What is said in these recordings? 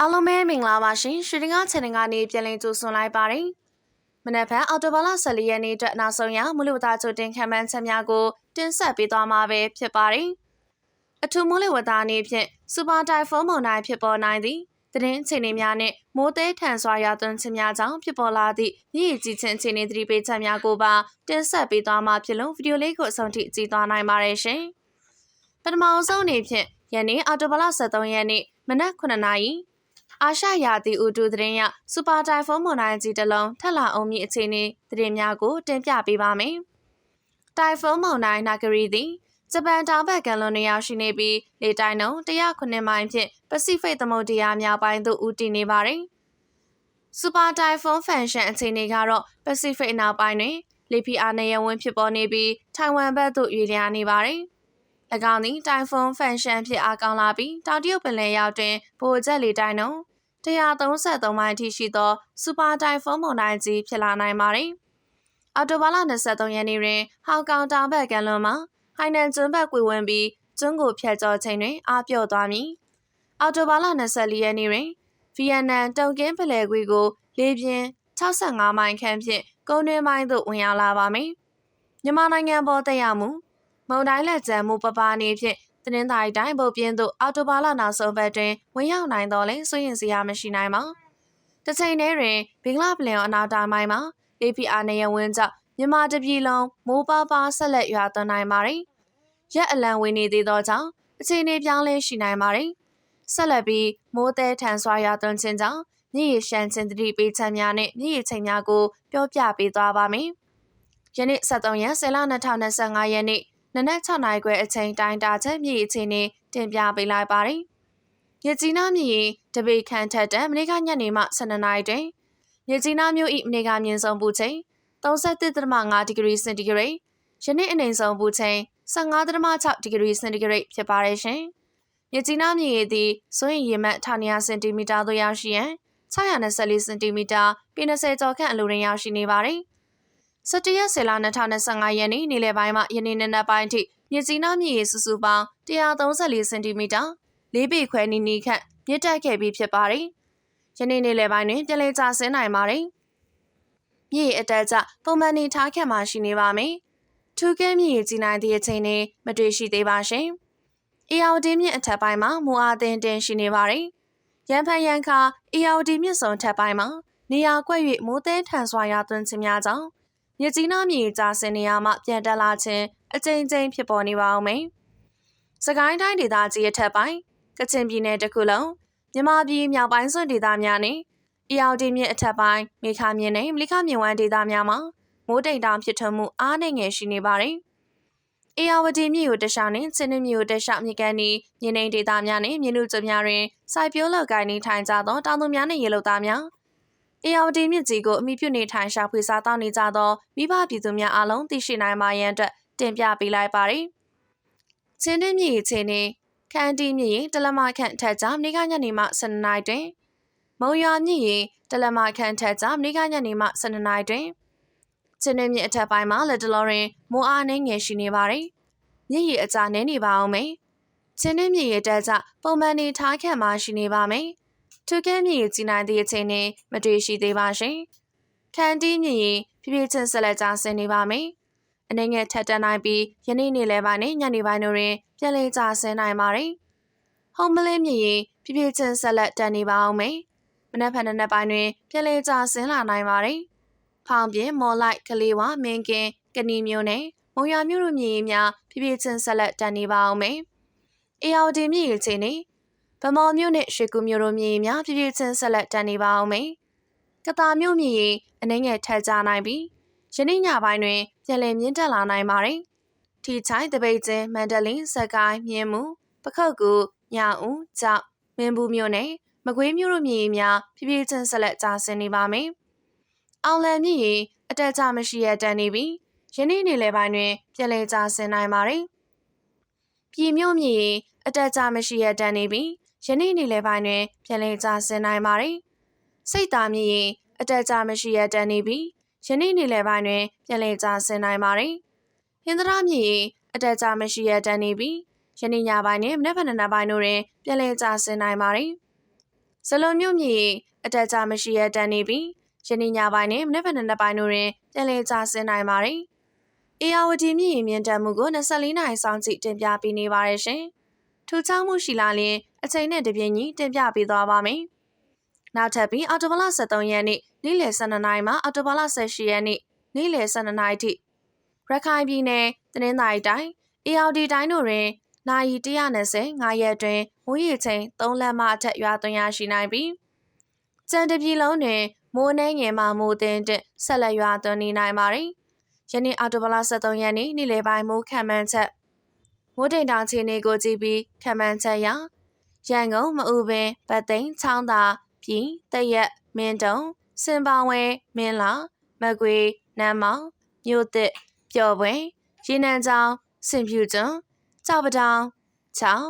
အားလုံးပဲမင်္ဂလာပါရှင်ရွှေတင်ကား channel ကနေပြန်လည်ကြိုဆိုလိုက်ပါတယ်မနက်ဖြန်အော်တိုဘာလ14ရက်နေ့အတွက်နောက်ဆုံးရမူလဝတ္တချိုတင်ခံမှန်းချက်များကိုတင်ဆက်ပေးသွားမှာပဲဖြစ်ပါတယ်အထူးမိုးလေဝသအနေဖြင့်စူပါတိုင်ဖုန်းမုန်တိုင်းဖြစ်ပေါ်နိုင်သည်သတင်းအခြေအနေများနဲ့မိုးသေးထန်စွာရွာသွန်းခြင်းများကြောင့်ဖြစ်ပေါ်လာသည့်မြည်ကြီးခြင်းအခြေအနေသတိပေးချက်များကိုပါတင်ဆက်ပေးသွားမှာဖြစ်လို့ဗီဒီယိုလေးကိုအဆုံးထိကြည့်သွားနိုင်ပါတယ်ရှင်ပထမအဆုံးအနေဖြင့်ယနေ့အော်တိုဘာလ23ရက်နေ့မနက်9:00နာရီ အာရှရာသီဥတုသတင်းရစူပါတိုင်ဖုန်းမွန်တိုင်းကြီးတစ်လုံးထက်လာအောင်မြင့်အခြေအနေသတင်းများကိုတင်ပြပေးပါမယ်။တိုင်ဖုန်းမုန်တိုင်းနာဂရီသည်ဂျပန်တောင်ဘက်ကလွန်နေရောက်ရှိနေပြီးလေတိုင်းနှုန်း109မိုင်ဖြင့်ပစိဖိတ်သမုဒ္ဒရာမြောက်ပိုင်းသို့ဦးတည်နေပါတယ်။စူပါတိုင်ဖုန်းဖန်ရှင်အခြေအနေကတော့ပစိဖိတ်နောက်ပိုင်းတွင်လေဖိအားနည်းရဝန်းဖြစ်ပေါ်နေပြီးထိုင်ဝမ်ဘက်သို့ရွေ့လျားနေပါတယ်။၎ င်းသည်တိုင်ဖုန်းဖန်ရှင်ဖြစ်အားကောင်းလာပြီးတောင်တရုတ်ပင်လယ်ရောက်တွင်ဗိုလ်ချက်လေတိုင်းနှုန်း133မိုင်အထိရှိသောစူပါတိုင်ဖုန်းမုန်တိုင်းကြီးဖြစ်လာနိုင်ပါတယ်။အော်တိုဘာလ23ရက်နေ့တွင်ဟောင်ကောင်တောင်ဘက်ကလွန်မှာဟိုင်နန်ကျွန်းဘက်ကွေဝင်ပြီးကျွန်းကိုဖျက်ကျော်ချိန်တွင်အားပြော့သွားမည်။အော်တိုဘာလ24ရက်နေ့တွင်ဗီယက်နမ်တုံကင်းပလဲကွေကိုလေပြင်း65မိုင်ခန့်ဖြင့်ကုန်းတွင်းပိုင်းသို့ဝင်ရောက်လာပါမယ်။မြန်မာနိုင်ငံပေါ်တက်ရောက်မှု မုံတိုင်းလက်ကျန်မှုပပနေဖြင့်တင်းတိုင်းတိုင်းပုတ်ပြင်းသို့အော်တိုဘာလနောက်ဆုံးပတ်တွင်ဝင်ရောက်နိုင်တော့လဲစိုးရင်စရာမရှိနိုင်ပါ။တစ်ချိန်တည်းတွင်ဘင်္ဂလားပလင်အနာတာမိုင်းမှာ APR နေရဝင်းကြောင့်မြန်မာတပြည်လုံးမိုးပါပါဆက်လက်ရွာသွန်းနိုင်ပါတယ်။ရက်အလံဝင်နေသေးသောကြောင့်အချိန်လေးပြောင်းလဲရှိနိုင်ပါတယ်။ဆက်လက်ပြီးမိုးတဲထန်စွာရွာသွန်းခြင်းကြောင့်မြည်ရရှမ်းခြင်းတတိပေးချက်များနဲ့မြည်ရချိန်များကိုပြောပြပေးသွားပါမယ်။ယနေ့73ရက်10လ2025ရက်နေ့ နနက်6နာရီခွဲအချိန်တိုင်းတာချက်မြည်အခြေအနေတင်ပြပေးလိုက်ပါတယ်။မြကြီးနားမြည်တပေခန့်ထက်တန်မနေ့ကညနေမှ12နာရီတွင်မြကြီးနားမြို့၏မနေ့ကမြင့်ဆုံးပူချိန်33.5ဒီဂရီစင်တီဂရိတ်ယနေ့အနိမ့်ဆုံးပူချိန်15.6ဒီဂရီစင်တီဂရိတ်ဖြစ်ပါတယ်ရှင်။မြကြီးနားမြည်ရည်သည်ဆိုရင်ရေမှတ်1900စင်တီမီတာသို့ရောက်ရှိရန်624စင်တီမီတာပြည့်20ကျော်ခန့်အလိုတွင်ရောက်ရှိနေပါတယ်။ 17ရက်10လ2025ရက်နေ့နေ့လယ်ပိုင်းမှယနေ့နေ့နက်ပိုင်းထိမြေကြီးနားမြေစုစုပေါင်း134စင်တီမီတာ၄ပေခွဲနီးနီးခန့်မြင့်တက်ခဲ့ပြီးဖြစ်ပါတယ်။ယနေ့နေ့လယ်ပိုင်းတွင်ပြည်လဲကျဆင်းနိုင်ပါတယ်။မြေအတက်ကျပုံမှန်နေထားခဲ့မှရှိနေပါမယ်။ထူးကဲမြေကြီးနိုင်သည့်အချိန်နဲ့မတွေ့ရှိသေးပါရှင်။ AOD မြင့်အထက်ပိုင်းမှာမူအားသင်းတင်ရှိနေပါတယ်။ရန်ဖန်ရန်ခါ AOD မြင့်ဆုံးထက်ပိုင်းမှာနေရာကွက်၍မိုးသဲထန်စွာရွာသွန်းခြင်းများကြောင့် မြကြီးနားမြေကြာစင်နေရာမှပြန်တက်လာခြင်းအကြိမ်ကြိမ်ဖြစ်ပေါ်နေပါအောင်မယ်။စကိုင်းတိုင်းဒေသကြီးအထက်ပိုင်းကချင်ပြည်နယ်တစ်ခုလုံးမြမပြည်မြောက်ပိုင်းစွန်းဒေသများနဲ့အီယော်ဒီမြစ်အထက်ပိုင်းမေခါမြစ်နဲ့မလိခမြစ်ဝမ်းဒေသများမှာမိုးတိမ်တောင်ဖြစ်ထွန်းမှုအားနည်းငယ်ရှိနေပါတယ်။အေယာဝတီမြစ်ကိုတခြားနဲ့ချင်းနမြစ်ကိုတခြားမြစ်ကန်ဤမြင်းနေဒေသများနဲ့မြင်းနုကျများတွင်စိုက်ပျိုးလောက်ကိုင်းနေထိုင်ကြသောတောင်သူများနဲ့ရေလုံသားများ အေယာဝတီမြစ်ကြီးကိုအမိပြုနေထိုင်ရှာဖွေစားတောင်းနေကြသောမိဘပြည်သူများအားလုံးသိရှိနိုင်ပါရန်အတွက်တင်ပြပေးလိုက်ပါတယ်။ချင်းတင်းမြစ်ချင်းနေခန်းတီမြစ်တလမခန့်ထက်ကြမနေ့ကညနေမှ12နာရီတွင်မုံရွာမြစ်ရေတလမခန့်ထက်ကြမနေ့ကညနေမှ12နာရီတွင်ချင်းတင်းမြစ်အထက်ပိုင်းမှာလက်တလောတွင်မိုးအားနှင်းငယ်ရှိနေပါတယ်။မြစ်ရေအကြနှင်းနေပါအောင်မယ်။ချင်းတင်းမြစ်ရေတက်ကြပုံမှန်နေထားခံမှရှိနေပါမယ်။ ထူးကဲမြည်ကြီးနိုင်သည့်အချိန်နဲ့မတွေ့ရှိသေးပါရှင်။ခန်တီးမြည်ရင်ဖြည်းဖြည်းချင်းဆက်လက်ကြဆင်းနေပါမယ်။အနေငယ်ထက်တန်းနိုင်ပြီးယနေ့နေ့လယ်ပိုင်းနဲ့ညနေပိုင်းတို့တွင်ပြန်လည်ကြဆင်းနိုင်ပါတယ်။ဟုံးမလေးမြည်ရင်ဖြည်းဖြည်းချင်းဆက်လက်တန်းနေပါအောင်မယ်။မနက်ဖြန်နက်ပိုင်းတွင်ပြန်လည်ကြဆင်းလာနိုင်ပါတယ်။ဖောင်ပြင်းမော်လိုက်ကလေးဝမင်းကင်းကနီမျိုးနဲ့မုံရမျိုးတို့မြည်ရင်များဖြည်းဖြည်းချင်းဆက်လက်တန်းနေပါအောင်မယ်။အေယော်ဒီမြည်ရင်ချင်းနေ ဗမော်မြို့နဲ့ရွှေကူမြို့တို့မြေများပြည့်ပြည့်ချင်းဆက်လက်တန်နေပါအောင်မေ။ကတာမြို့မြေအနှင်းငယ်ထက်ကြနိုင်ပြီးယနေ့ညပိုင်းတွင်ပြန်လည်မြင့်တက်လာနိုင်ပါတယ်။ထီချိုင်တပိတ်ကျင်းမန္တလေးစကိုင်းမြင်းမှုပခုတ်ကူညောင်ဦးကြောက်မင်းဘူးမြို့နဲ့မကွေးမြို့တို့မြေများပြည့်ပြည့်ချင်းဆက်လက်ကျဆင်းနေပါမယ်။အောင်လန်မြေအတက်ကြမရှိရတန်နေပြီးယနေ့နေ့လယ်ပိုင်းတွင်ပြန်လည်ကျဆင်းနိုင်ပါတယ်။ပြည်မြို့မြေအတက်ကြမရှိရတန်နေပြီး ယနေ့နေ့လယ်ပိုင်းတွင်ပြန်လည်ကျဆင်းနိုင်ပါတယ်။စိတ်သားမြည်ရင်အတက်ကြမရှိရတန်နေပြီးယနေ့နေ့လယ်ပိုင်းတွင်ပြန်လည်ကျဆင်းနိုင်ပါတယ်။ဟင်္ဒရာမြည်ရင်အတက်ကြမရှိရတန်နေပြီးယနေ့ညပိုင်းနှင့်မနက်ဖြန်နက်ပိုင်းတို့တွင်ပြန်လည်ကျဆင်းနိုင်ပါတယ်။ဇလွန်မြို့မြေအတက်ကြမရှိရတန်နေပြီးယနေ့ညပိုင်းနဲ့မနေ့ကနေ့ပိုင်းတို့တွင်ပြန်လည်ကျဆင်းနိုင်ပါတယ်။အေယာဝတီမြင့်ရင်မြင့်တက်မှုကို24နာရီစောင့်ကြည့်တင်ပြပေးနေပါတယ်ရှင်။ ထူးခြားမှုရှိလာရင်အချိန်နဲ့တပြင်းညီတင်ပြပေးသွားပါမယ်။နောက်ထပ်ပြီးအော်တိုဘလ73ရက်နေ့နေ့လယ်12နာရီမှအော်တိုဘလ18ရက်နေ့နေ့လယ်12နာရီထိရခိုင်ပြည်နယ်တနင်္သာရီတိုင်းအေယာဝတီတိုင်းတို့တွင်နာရီ120 9ရက်တွင်မိုးရေချိန်3လက်မအထက်ရွာသွန်းရရှိနိုင်ပြီးကြံတပြည်လုံးတွင်မိုးနှဲငယ်မှမိုးသင်းတဲ့ဆက်လက်ရွာသွန်းနေနိုင်ပါတယ်။ယနေ့အော်တိုဘလ73ရက်နေ့နေ့လယ်ပိုင်းမိုးခံမှန်းချက် မိုးတိမ်တောင်ခြေနေကိုကြည့်ပြီးခံမှန်းချက်ရရန်ကုန်မအူပင်ဗတ်သိမ်းချောင်းသာပြည်တရက်မင်းတုံစင်ပောင်ဝဲမင်းလာမကွေနမ်းမောင်မြို့သစ်ပျော်ပွဲရေနံချောင်းစင်ဖြူကျွန်းကြောက်ပတောင်ချောင်း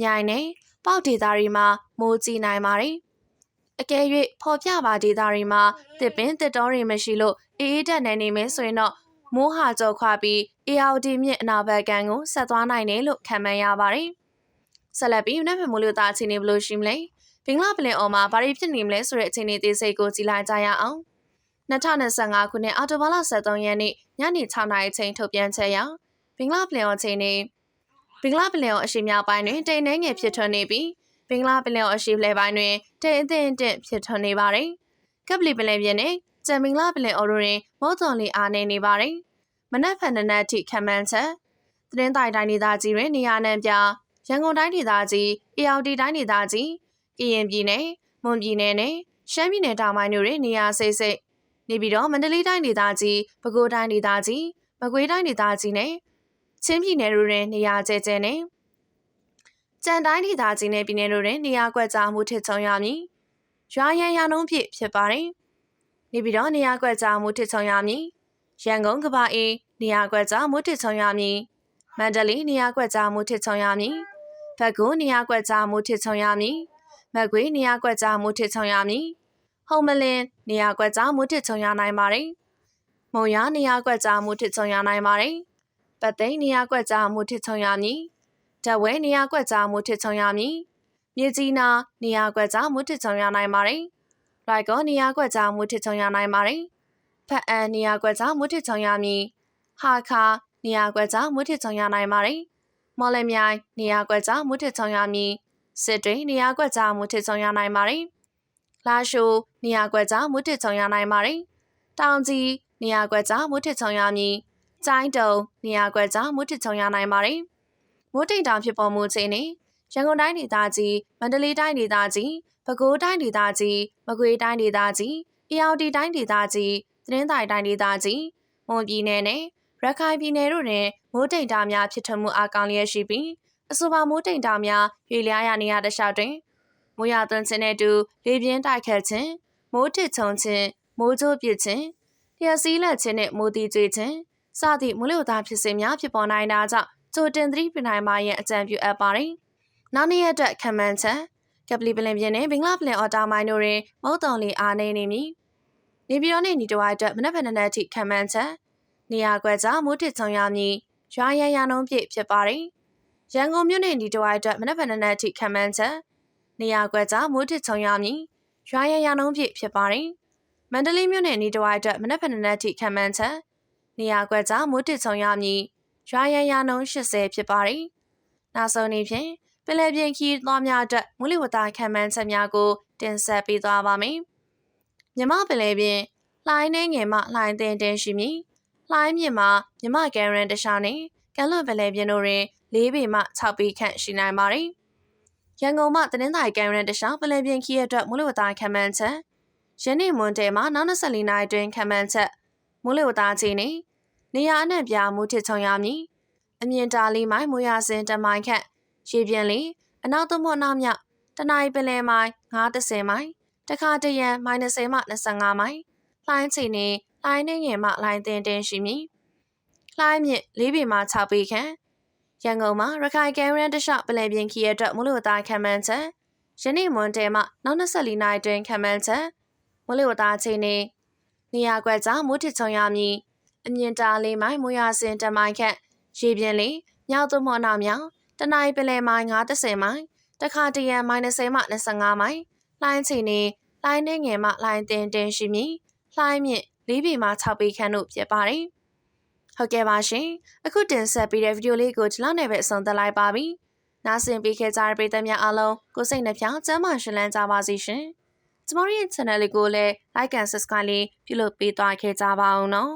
မြိုင်နယ်ပေါက်ဒေသတွေမှာမိုးကြီးနိုင်ပါတယ်။အကယ်၍ဖော်ပြပါဒေသတွေမှာတစ်ပင်တစ်တောတွေမရှိလို့အေးအေးတက်နေနေမယ်ဆိုရင်တော့မိုးဟာကြောခွာပြီး အေယာဝတီမြစ်အနာဘက်ကန်ကိုဆက်သွားနိုင်တယ်လို့ခံမှန်းရပါတယ်။ဆက်လက်ပြီးနက်ဖမိုးလို့သားအခြေအနေဘယ်လိုရှိမလဲ။ဘင်္ဂလားပလင်အော်မှာဘာတွေဖြစ်နေမလဲဆိုတဲ့အခြေအနေသေးစိတ်ကိုကြည့်လိုက်ကြရအောင်။2025ခုနှစ်အောက်တိုဘာလ23ရက်နေ့ညနေ6နာရီချိန်ထုတ်ပြန်ချက်အရဘင်္ဂလားပလင်အော်ချိန်နေဘင်္ဂလားပလင်အော်အရှေ့မြောက်ပိုင်းတွင်တိမ်နှဲငယ်ဖြစ်ထွန်းနေပြီးဘင်္ဂလားပလင်အော်အရှေ့လယ်ပိုင်းတွင်တိမ်အထင်အင့်ဖြစ်ထွန်းနေပါတယ်။ကပ်ပလီပလင်ပြင်နဲ့ကျန်ဘင်္ဂလားပလင်အော်တို့တွင်မောသွန်လီအားနေနေပါတယ်။ မနက်ဖြန်နနက်ထိခံမှန်းချက်သတင်းတိုင်တိုင်းဒေသကြီးတွင်နေရာနှံပြရန်ကုန်တိုင်းဒေသကြီးအေယော်တီတိုင်းဒေသကြီးကရင်ပြည်နယ်မွန်ပြည်နယ်နဲ့ရှမ်းပြည်နယ်တောင်ပိုင်းတို့တွင်နေရာစိတ်စိတ်နေပြီးတော့မန္တလေးတိုင်းဒေသကြီးပဲခူးတိုင်းဒေသကြီးမကွေးတိုင်းဒေသကြီးနဲ့ချင်းပြည်နယ်တို့တွင်နေရာကျဲကျဲနဲ့ကြံတိုင်းဒေသကြီးနဲ့ပြည်နယ်တို့တွင်နေရာကွက်ကြားမှုထစ်ချုံရမည်။ရွာရန်ရာနှုန်းဖြစ်ဖြစ်ပါတယ်။နေပြီးတော့နေရာကွက်ကြားမှုထစ်ချုံရမည်။ ရန်ကုန်ကဘာအေးနေရာကွက်ကြားမှုထစ်ချုံရမည်။မန္တလေးနေရာကွက်ကြားမှုထစ်ချုံရမည်။ဖက်ကူနေရာကွက်ကြားမှုထစ်ချုံရမည်။မကွေးနေရာကွက်ကြားမှုထစ်ချုံရမည်။ဟုံမလင်းနေရာကွက်ကြားမှုထစ်ချုံရနိုင်ပါတယ်။မုံရနေရာကွက်ကြားမှုထစ်ချုံရနိုင်ပါတယ်။ပတ်သိန်းနေရာကွက်ကြားမှုထစ်ချုံရမည်။ဓာဝဲနေရာကွက်ကြားမှုထစ်ချုံရမည်။မြေကြီးနာနေရာကွက်ကြားမှုထစ်ချုံရနိုင်ပါတယ်။လိုက်ကောနေရာကွက်ကြားမှုထစ်ချုံရနိုင်ပါတယ်။ ဖက်အန်နေရာကွက်ကြားမှုထစ်ချုံရမည်။ဟာခါနေရာကွက်ကြားမှုထစ်ချုံရနိုင်ပါတယ်။မော်လမြိုင်နေရာကွက်ကြားမှုထစ်ချုံရမည်။စစ်တွေနေရာကွက်ကြားမှုထစ်ချုံရနိုင်ပါတယ်။လာရှိုနေရာကွက်ကြားမှုထစ်ချုံရနိုင်ပါတယ်။တောင်ကြီးနေရာကွက်ကြားမှုထစ်ချုံရမည်။ကျိုင်းတုံနေရာကွက်ကြောင့်မိုးထစ်ချုံရနိုင်ပါတယ်။မိုးတိမ်တောင်ဖြစ်ပေါ်မှုချိန်နဲ့ရန်ကုန်တိုင်းဒေသကြီးမန္တလေးတိုင်းဒေသကြီးပဲခူးတိုင်းဒေသကြီးမကွေးတိုင်းဒေသကြီးအေရဝတီတိုင်းဒေသကြီး သတင်းတိုင်တိုင်းဒေသကြီးမွန်ပြည်နယ်နဲ့ရခိုင်ပြည်နယ်တို့တွင်မိုးတိမ်တောင်များဖြစ်ထွန်းမှုအကောင်လျက်ရှိပြီးအဆိုပါမိုးတိမ်တောင်များရွေလျားရနေရတဲ့ရှောက်တွင်မိုးရသွန်းခြင်းနဲ့တူလေပြင်းတိုက်ခတ်ခြင်းမိုးထစ်ချုံခြင်းမိုးကြိုးပစ်ခြင်းလျှက်စီးလက်ခြင်းနဲ့မိုးတီကျွေးခြင်းစသည့်မူလသားဖြစ်စဉ်များဖြစ်ပေါ်နိုင်တာကြောင့်ကြိုတင်သတိပေးနိုင်မှရဲ့အကြံပြုအပ်ပါတယ်။နောက်နေ့ရက်အတွက်ခံမှန်းချက်ကပလီပလင်ပြင်းနဲ့ဘင်္ဂလားပလင်အော်တာမိုင်းတို့တွင်မုတ်တုံလီအားနေနေမည်။ နေပြည်တော်နှင့်ညီတဝိုက်အတွက်မနက်ဖြန်နေ့အထိခံမှန်းချက်နေရာကွက်ကြားမိုးတစ်ချုံရမည်ရွာရန်ရနှုံးပြည့်ဖြစ်ပါတယ်။ရန်ကုန်မြို့နယ်ညီတဝိုက်အတွက်မနက်ဖြန်နေ့အထိခံမှန်းချက်နေရာကွက်ကြားမိုးတစ်ချုံရမည်ရွာရန်ရနှုံးပြည့်ဖြစ်ပါတယ်။မန္တလေးမြို့နယ်ညီတဝိုက်အတွက်မနက်ဖြန်နေ့အထိခံမှန်းချက်နေရာကွက်ကြောင့်မိုးတစ်ချုံရမည်ရွာရန်ရာနှုန်း80ဖြစ်ပါတယ်။နောက်ဆုံးနေ့ဖြင့်ပင်လယ်ပြင်ခီးသွားများအတွက်မူလဝတ္တခံမှန်းချက်များကိုတင်ဆက်ပေးသွားပါမယ်။ မြမပင်လယ်ပြင်လှိုင်းနေငယ်မှလှိုင်းတင်တင်ရှိမည်။လှိုင်းမြင့်မှမြမကန်ရန်တခြားနှင့်ကမ်းလွန်ပင်လယ်ပြင်တို့တွင်၄ပေမှ6ပေခန့်ရှိနိုင်ပါတယ်။ရန်ကုန်မှတနင်္သာရီကန်ရန်တခြားပင်လယ်ပြင်ခီးရအတွက်မူလဝတ္တခံမှန်းချက်ယနေ့မွန်တဲမှာနောက်24နာရီတွင်ခံမှန်းချက်မိုးလေဝသအခြေအနေနေရာအနှံ့ပြားမူထစ်ချုံရမည်အမြင့်တာလေးမိုင်မိုးရစင်တမိုင်ခန့်ရေပြင်းလေအနောက်သို့မဟုတ်နောက်မြောက်တနအီပင်လယ်မိုင်930မိုင် တခါတရံမိုင်20မှ25မိုင်လှိုင်းချီနေလှိုင်းနေငယ်မှလှိုင်းတင်တင်ရှိမည်လှိုင်းမြင့်၄ပေမှ6ပေခန့်ရန်ကုန်မှာရခိုင်ကမ်းရန်တလျှောက်ပလယ်ပြင်ခီရဲ့အတွက်မလို့သားခံမှန်းချက်ယနေ့မွန်တဲမှနောက်24နိုင်တွင်ခံမှန်းချက်မလို့သားချိန်နေနေရာကွက်ကြောင့်မိုးထစ်ချုံရမည်အမြင့်တာလေးမိုင်မိုးရစင်တမိုင်ခန့်ရေပြင်းလေးမြောက်သို့မဟုတ်နောက်မြောက်တနအီပင်လယ်မိုင်930မိုင်တခါတရံမိုင်20မှ25မိုင်လှိုင်းချီနေ လှိုင်းနှင်းငယ်မှလှိုင်းတင်တင်ရှိမည်လှိုင်းမြင့်၄ပေမှ6ပေခန့်တို့ဖြစ်ပါတယ်ဟုတ်ကဲ့ပါရှင်အခုတင်ဆက်ပေးတဲ့ဗီဒီယိုလေးကိုဒီလောက်နဲ့ပဲအဆုံးသတ်လိုက်ပါပြီနားဆင်ပေးခဲ့ကြတဲ့ပရိသတ်များအားလုံးကိုစိတ်နှပြကျမ်းမာရှင်လန်းကြပါစေရှင်ကျမတို့ရဲ့ channel လေးကိုလည်း like and subscribe လေးပြုလုပ်ပေးသွားခဲ့ကြပါအောင်နော်